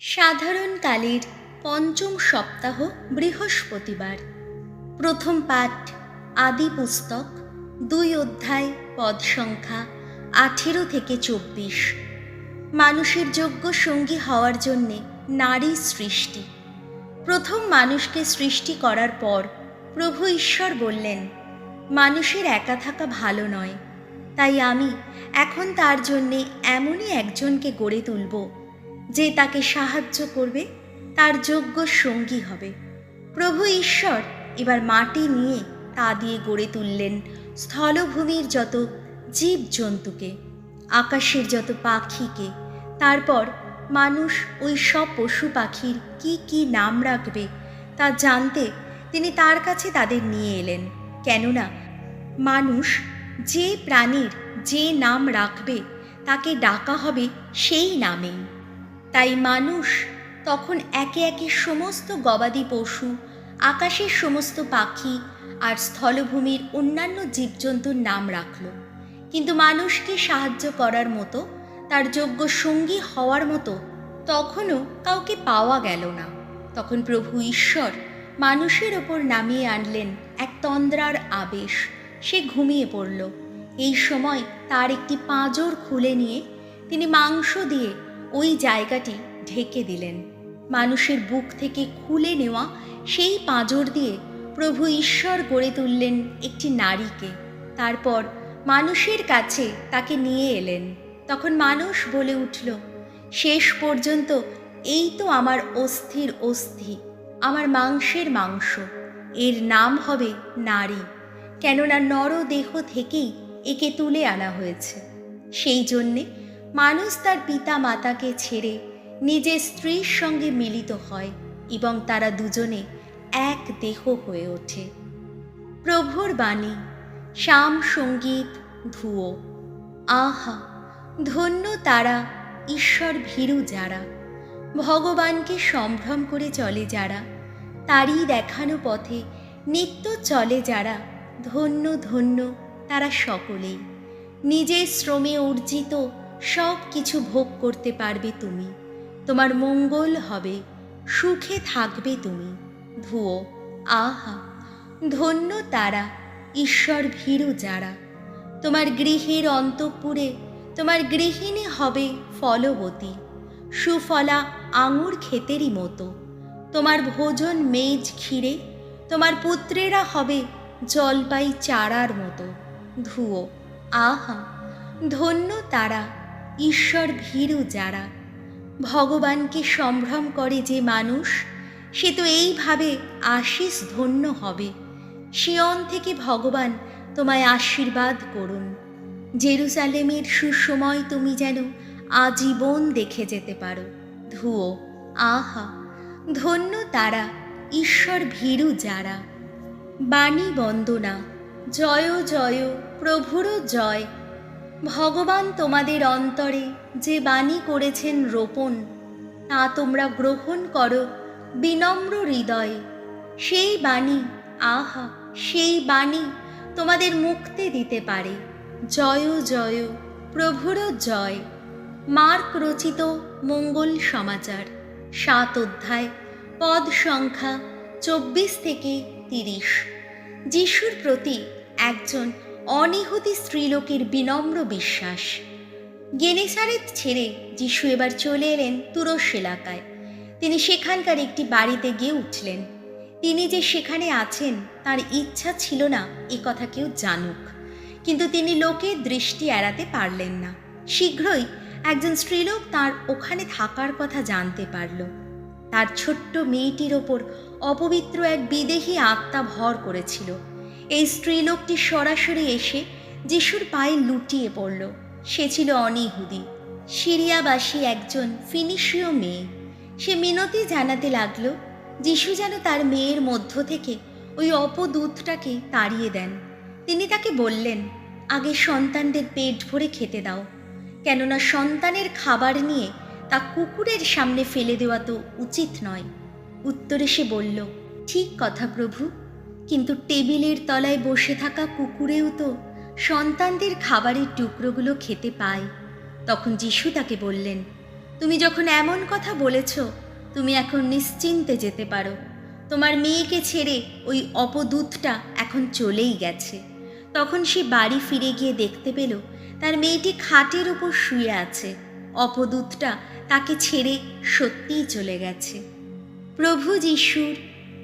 সাধারণকালের পঞ্চম সপ্তাহ বৃহস্পতিবার। প্রথম পাঠ, আদি পুস্তক, দুই অধ্যায়, পদ সংখ্যা আঠেরো থেকে চব্বিশ। মানুষের যোগ্য সঙ্গী হওয়ার জন্যে নারী সৃষ্টি। প্রথম মানুষকে সৃষ্টি করার পর প্রভু ঈশ্বর বললেন, মানুষের একা থাকা ভালো নয়। তাই আমি এখন তার জন্যে এমনই একজনকে গড়ে তুলব যে তাকে সাহায্য করবে, তার যোগ্য সঙ্গী হবে। প্রভু ঈশ্বর এবার মাটি নিয়ে তা দিয়ে গড়ে তুললেন স্থলভূমির যত জীবজন্তুকে, আকাশের যত পাখিকে। তারপর মানুষ ওই সব পশু পাখির কি কি নাম রাখবে, তা জানতে তিনি তার কাছে তাদের নিয়ে এলেন। কেননা মানুষ যে প্রাণীর যে নাম রাখবে, তাকে ডাকা হবে সেই নামেই। তাই মানুষ তখন একে একে সমস্ত গবাদি পশু, আকাশের সমস্ত পাখি আর স্থলভূমির অন্যান্য জীবজন্তুর নাম রাখল। কিন্তু মানুষকে সাহায্য করার মতো, তার যোগ্য সঙ্গী হওয়ার মতো তখনও কাউকে পাওয়া গেল না। তখন প্রভু ঈশ্বর মানুষের ওপর নামিয়ে আনলেন এক তন্দ্রার আবেশ। সে ঘুমিয়ে পড়ল। এই সময় তার একটি পাঁজর খুলে নিয়ে তিনি মাংস দিয়ে ওই জায়গাটি ঢেকে দিলেন। মানুষের বুক থেকে খুলে নেওয়া সেই পাঁজর দিয়ে প্রভু ঈশ্বর গড়ে তুললেন একটি নারীকে। তারপর মানুষের কাছে তাকে নিয়ে এলেন। তখন মানুষ বলে উঠল, শেষ পর্যন্ত এই তো আমার অস্থির অস্থি, আমার মাংসের মাংস। এর নাম হবে নারী। কেননা নরদেহ থেকেই একে তুলে আনা হয়েছে। সেই জন্যে মানুষ তার পিতা মাতাকে ছেড়ে নিজের স্ত্রীর সঙ্গে মিলিত হয় এবং তারা দুজনে এক দেহ হয়ে ওঠে। প্রভুর বাণী, শ্যাম সংগীত ধুয়ো আহা, ধন্য তারা, ঈশ্বর ভীরু যারা। ভগবানকে সম্ভ্রম করে চলে যারা, তারই দেখানো পথে নিত্য চলে যারা। ধন্য ধন্য তারা সকলেই। নিজের শ্রমে অর্জিত সব কিছু ভোগ করতে পারবে তুমি। তোমার মঙ্গল হবে, সুখে থাকবে তুমি। ধুয়ো আহা, ধন্য তারা, ঈশ্বর ভীরু যারা। তোমার গৃহের অন্তঃপুরে তোমার গৃহিণী হবে ফলবতী, সুফলা আঙুর ক্ষেতেরই মতো। তোমার ভোজন মেজ ক্ষীরে, তোমার পুত্রেরা হবে জলপাই চারার মতো। ধুয়ো আহা, ধন্য তারা ঈশ্বর ভীরু যারা। ভগবানকে সম্ভ্রম করে যে মানুষ, সে তো এইভাবে আশিস ধন্য হবে। শিয়ন থেকে ভগবান তোমায় আশীর্বাদ করুন। জেরুসালেমের সুসময় তুমি যেন আজীবন দেখে যেতে পারো। ধুয়ো আহা, ধন্য তারা, ঈশ্বর ভীরু যারা। বাণী বন্দনা, জয় জয় প্রভুর জয়। ভগবান তোমাদের অন্তরে যে বাণী করেছেন রোপণ, তা তোমরা গ্রহণ করো বিনম্র হৃদয়ে। সেই বাণী, আহা, সেই বাণী তোমাদের মুক্তি দিতে পারে। জয় জয়, প্রভুর জয়। মার্ক রচিত মঙ্গল সমাচার, সাত অধ্যায়, পদ সংখ্যা চব্বিশ থেকে তিরিশ। যিশুর প্রতি একজন অনিহতি স্ত্রীলোকের বিনম্র বিশ্বাস। গেনেসারেত ছেড়ে যিশু এবার চলে এলেন তুরস্ক এলাকায়। তিনি সেখানকার একটি বাড়িতে গিয়ে উঠলেন। তিনি যে সেখানে আছেন, তার ইচ্ছা ছিল না এ কথা কেউ জানুক। কিন্তু তিনি লোকের দৃষ্টি এড়াতে পারলেন না। শীঘ্রই একজন স্ত্রীলোক তার ওখানে থাকার কথা জানতে পারল। তার ছোট্ট মেয়েটির ওপর অপবিত্র এক বিদেহী আত্মা ভর করেছিল। এই স্ত্রীলোকটি সরাসরি এসে যিশুর পায়ে লুটিয়ে পড়ল। সে ছিল অনিহুদি। সিরিয়াবাসী একজন ফিনিশীয় মেয়ে। সে মিনতি জানাতে লাগল, যিশু যেন তার মেয়ের মধ্য থেকে ওই অপদূতটাকে তাড়িয়ে দেন। তিনি তাকে বললেন, আগে সন্তানদের পেট ভরে খেতে দাও। কেননা সন্তানের খাবার নিয়ে তা কুকুরের সামনে ফেলে দেওয়া তো উচিত নয়। উত্তরে সে বলল, ঠিক কথা প্রভু। কিন্তু টেবিলের তলায় বসে থাকা কুকুরেও তো সন্তানদের খাবারের টুকরোগুলো খেতে পায়। তখন যিশু তাকে বললেন, তুমি যখন এমন কথা বলেছ, তুমি এখন নিশ্চিন্তে যেতে পারো। তোমার মেয়েকে ছেড়ে ওই অপদূতটা এখন চলেই গেছে। তখন সে বাড়ি ফিরে গিয়ে দেখতে পেল, তার মেয়েটি খাটের উপর শুয়ে আছে। অপদূতটা তাকে ছেড়ে সত্যিই চলে গেছে। প্রভু যিশুর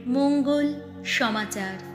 মঙ্গল সমাচার।